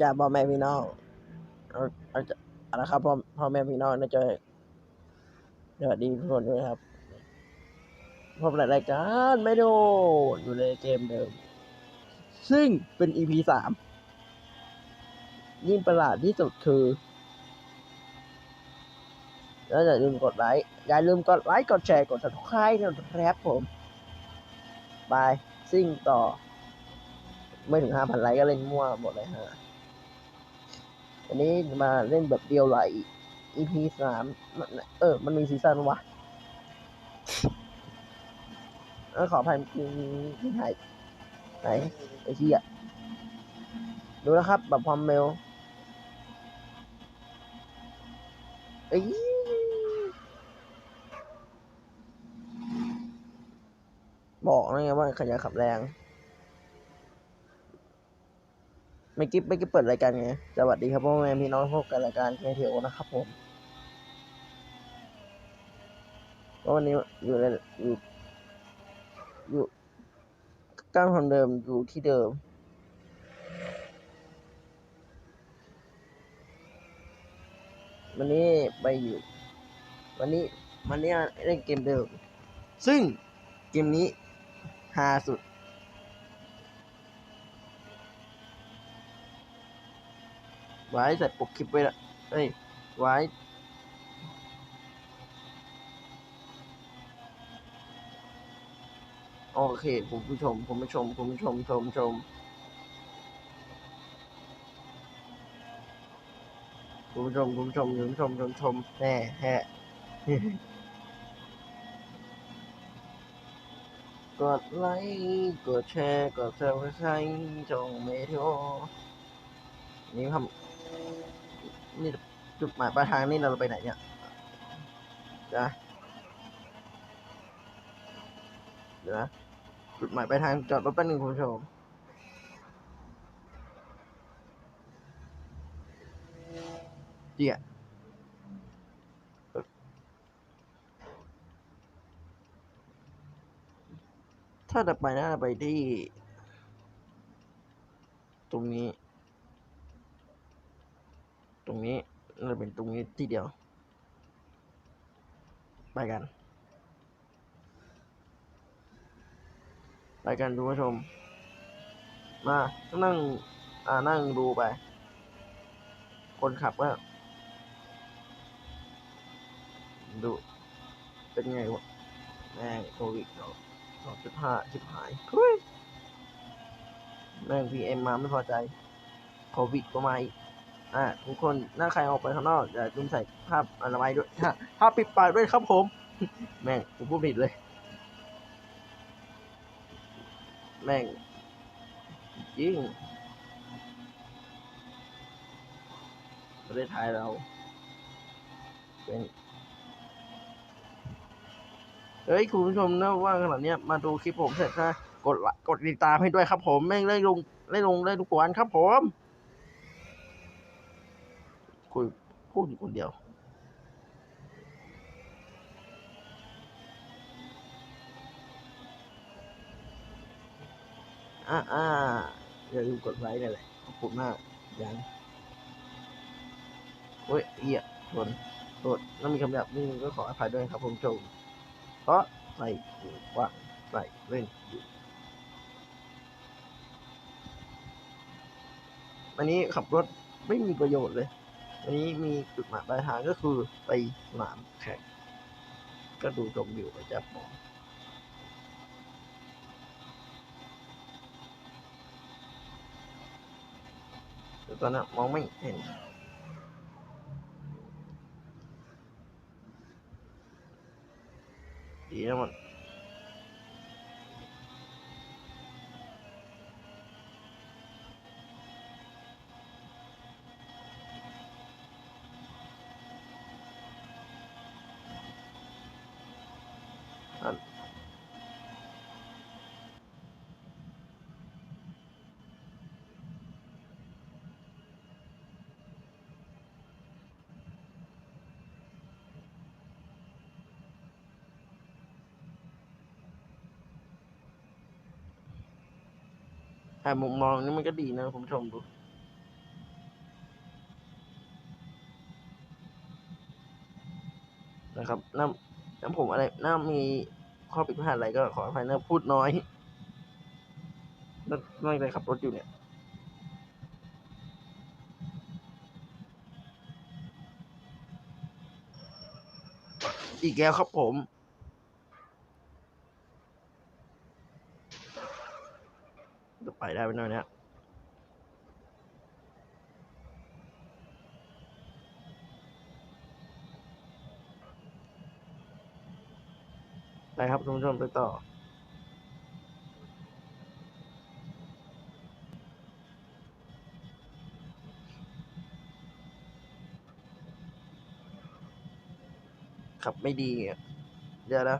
เอาจากพ่อแม่พี่น้องเอาเอาจากเอาละครับพ่อพ่อแม่พี่น้องนะเจอสวัสดีทุกคนด้วยครับพบในรายการไม่โดนอยู่ในเกมเดิม ซึ่งเป็น EP สามยิ่งประหลาดที่สุดคือแล้วอย่าลืมกดไลค์ อย่าลืมกดไลค์ กดแชร์ กด subscribe นะครับผมบายซิ่งต่อ ไม่ถึงห้าพันไลค์ก็เล่นมั่วหมดเลยฮะ วันนี้มาเล่นแบบเดียวไหล EP สามเออ มันมีซีซั่นวะขออภัยมีมีถ่ายไหนไอ้ที่อะดูนะครับ แบบความเร็วเอ้ยบอกนะไงว่าขยันขับแรง ไม่กิ๊บไม่กิ๊บเปิดรายการไงสวัสดีครับพ่อแม่พี่น้องพบกันรายการเคเทโอนะครับผมวันนี้อยู่ในอยู่อยู่ก้าวทำเดิมอยู่ที่เดิมวันนี้ไปอยู่ วันนี้วันนี้เล่นเกมเดิม ซึ่งเกมนี้ฮาสุด ไว้ใส่ปกคลิปไว้ละเอ้ย ไว้ โอเคคุณผู้ชมคุณผู้ชมคุณผู้ชม ชม ชม คุณผู้ชม คุณผู้ชม คุณผู้ชม ชม ชมแน่แฮะกดไลค์กดแชร์ กดซับสไครต์จงเมทิโอนี่ครับ จุดหมายปลายทางนี่เราไปไหนเนี่ยนะเดี๋ยวนะจุดหมายปลายทางจอดรถแป๊บนึงคุณผู้ชมเจียถ้าจะไปน่าจะไปที่ ตรงนี้ ตรงนี้ น่าจะเป็นตรงนี้ที่เดียว ไปกัน ไปกันคุณผู้ชม มานั่ง อ่านั่งดูไป คนขับก็ดู เป็นไงวะ แม่งโควิดสองจุดห้าชิบหายเฮ้ยแม่งพีเอ็มมาไม่พอใจ โควิดก็มาอีก อ่าทุกคนถ้าใครออกไปข้างนอกอย่าลืมใส่ผ้าอนามัยด้วยผ้าปิดปากด้วยครับผม แม่งผมพูดผิดเลย แม่งจริงประเทศไทยเรา เป็นเฮ้ยคุณผู้ชมนะว่าขนาดเนี้ยมาดูคลิปผมเสร็จนะกดกดติดตามให้ด้วยครับผมแม่งได้ลงได้ลงได้ทุกวันครับผม คุย พูดอยู่คนเดียว อ่าอ่าอย่าลืมกดไลค์นั่นแหละขอบคุณมากยังโอ้ยเอียทนโทษแล้วมีคำหยาบนี่ก็ขออภัยด้วยครับผมโจมเพราะใส่หูว่าใส่เล่นอยู่อันนี้ขับรถไม่มีประโยชน์เลย อันนี้มีจุดหมายปลายทางก็คือไปสนามแข่งก็ดูชมวิวไปจับมองแต่ตอนนั้นมองไม่เห็นดีนะมัน ถ้ามุมมองนี่มันก็ดีนะคุณผู้ชมดูนะครับน้ำน้ำผมอะไรน้ำมีข้อผิดพลาดอะไรก็ขออภัยนะพูดน้อยนั่งใจขับรถอยู่เนี่ยอีกแล้วครับผม จะได้ไหมหน่อยเนี่ยไปครับคุณผู้ชมไปต่อขับไม่ดีเดี๋ยวนะ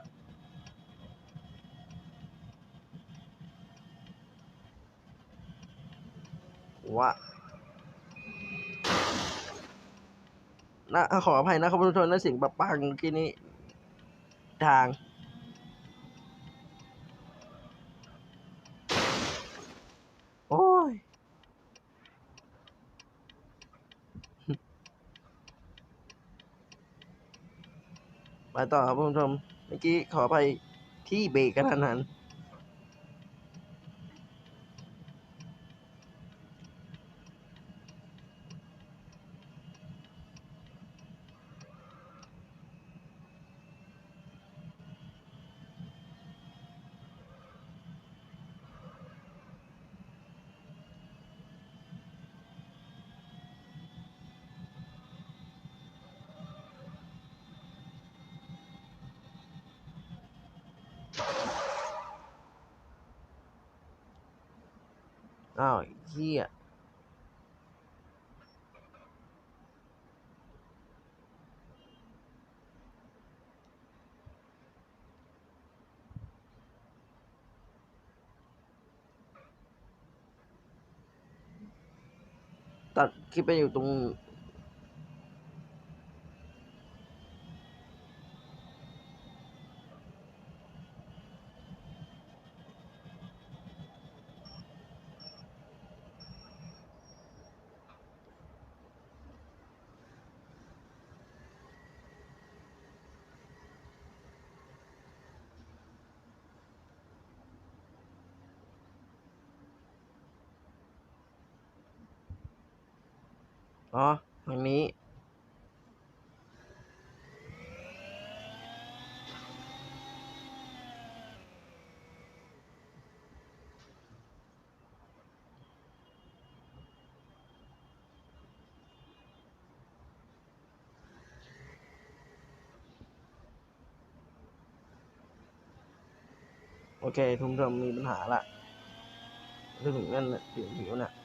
ว่า นะขออภัยนะครับคุณผู้ชมนะเสียงแบบปังกี้นี้ ทาง โอ้ย ไปต่อครับคุณผู้ชมเมื่อกี้ขออภัยที่เบรกกระทันหัน อ้าวเฮียตัดคลิปไปอยู่ตรง อ๋อทางนี้ โอเค ทุกท่านมีปัญหาละเรื่องนั่นน่ะถึงผิวน่ะ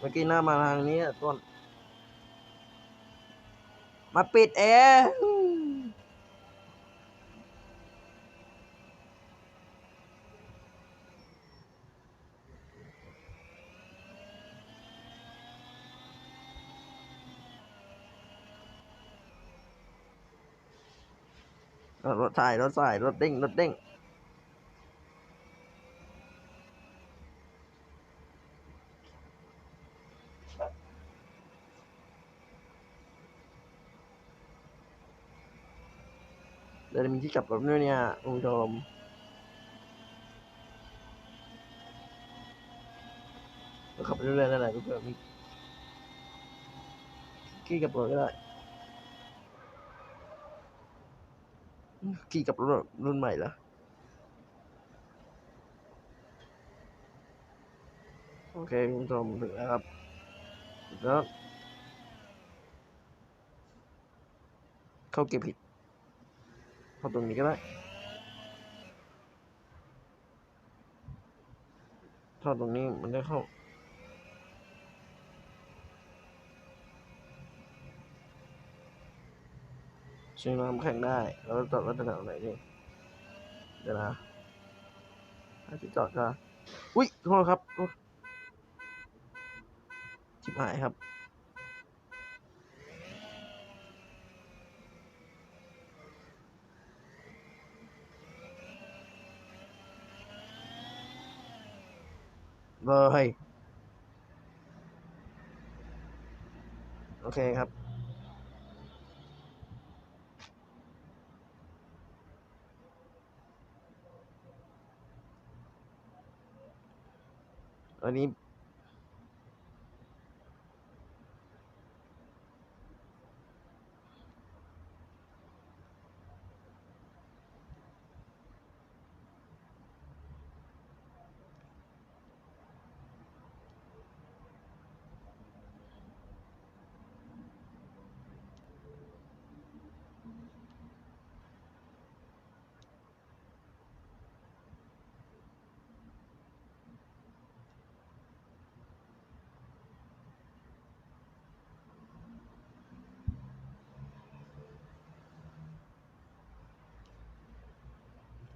เมื่อกี้หน้ามาทางนี้อะต้น มาปิดแอร์เอรถสายรถสายรถเด้งรถเด้ง เดี๋ยว จะมีที่กลับรถด้วยเนี่ยคุณผู้ชมก็ขับไปเรื่อยๆนั่นแหละเพื่อนมีขี่กลับรถก็ได้ขี่กับรถรุ่นใหม่เหรอโอเคคุณผู้ชมถึงแล้วครับแล้วเข้าเก็บผิด เข้าตรงนี้ก็ได้เข้าตรงนี้มันได้เข้าชิงน้ำแข่งได้ แล้วจอดรถแถวไหนนี่เดี๋ยวนะถ้าจะจอดก็ อุ้ยโทษครับชิบหายครับ เลย โอเคครับ อันนี้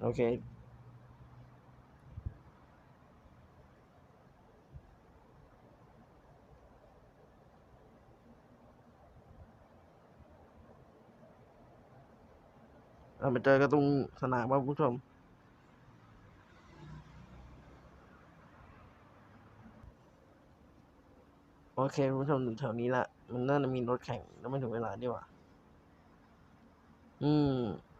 โอเคเราไปเจอกันตรงสนามครับคุณผู้ชม โอเคคุณผู้ชมอยู่แถวนี้ละ มันน่าจะมีรถแข่งแล้วไม่ถึงเวลาดีกว่า อืม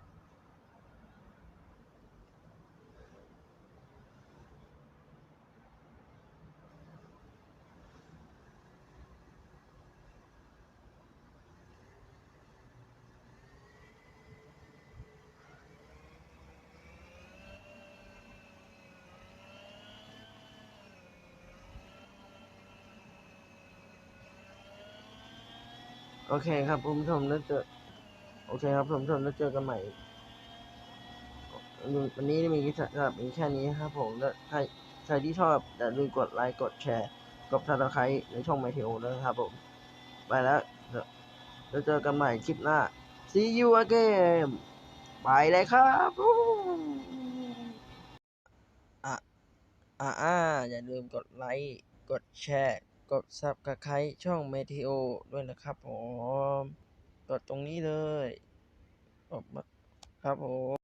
อเคครับคุณผู้ชมแล้วเจอโอเคครับคุณผู้ชมแล้วเจอกันใหม่วันนี้มีสำหรับมีแค่นี้ครับผมแล้วใครใครที่ชอบอย่าลืมกดไลค์กดแชร์กดซับสไครต์ในช่องไมเทลนะครับผมไปแล้วแล้วเจอกันใหม่คลิปหน้า see you again ไปเลยครับอะอ่าอ่าอย่าลืมกดไลค์กดแชร์ กด Subscribe ช่องเมทีโอด้วยนะครับผม กดตรงนี้เลยออกมาครับผม